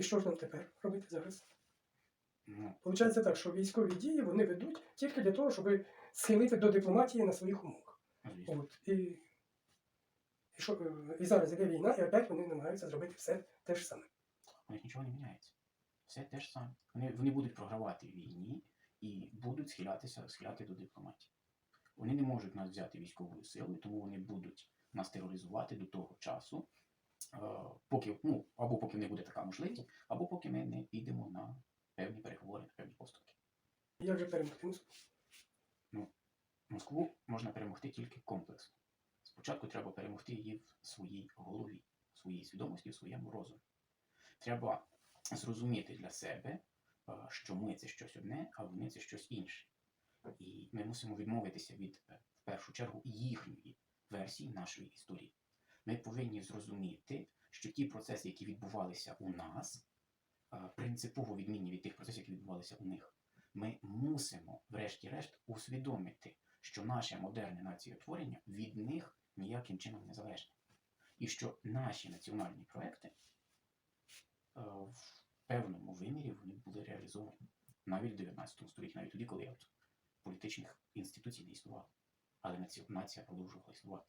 І що ж нам тепер робити зараз? Ну, Получається так, що військові дії вони ведуть тільки для того, щоб схилити до дипломатії на своїх умовах. звісно. От. І, і, що, е, і зараз іде війна, і опять вони намагаються зробити все те ж саме. У них нічого не міняється. Все те ж саме. Вони, вони будуть програвати в війні і будуть схилятися, схиляти до дипломатії. Вони не можуть нас взяти військовою силою, тому вони будуть нас тероризувати до того часу, поки, ну, або поки них буде така можливість, або поки ми не підемо на певні переговори, на певні поступки. Як же перемогти Москву? Москву можна перемогти тільки комплексно. Спочатку треба перемогти її в своїй голові, в своїй свідомості, в своєму розумі. Треба зрозуміти для себе, е, що ми це щось одне, а вони це щось інше. І ми мусимо відмовитися від, е, в першу чергу, їхньої версії нашої історії. Ми повинні зрозуміти, що ті процеси, які відбувалися у нас, е, принципово відмінні від тих процесів, які відбувалися у них. Ми мусимо, врешті-решт, усвідомити, що наше модерне націотворення від них ніяким чином не залежне. І що наші національні проекти е, в певному вимірі вони були реалізовані навіть в 19 столітті, навіть тоді, коли от політичних інституцій не існувало. Але наці- нація продовжувала існувати.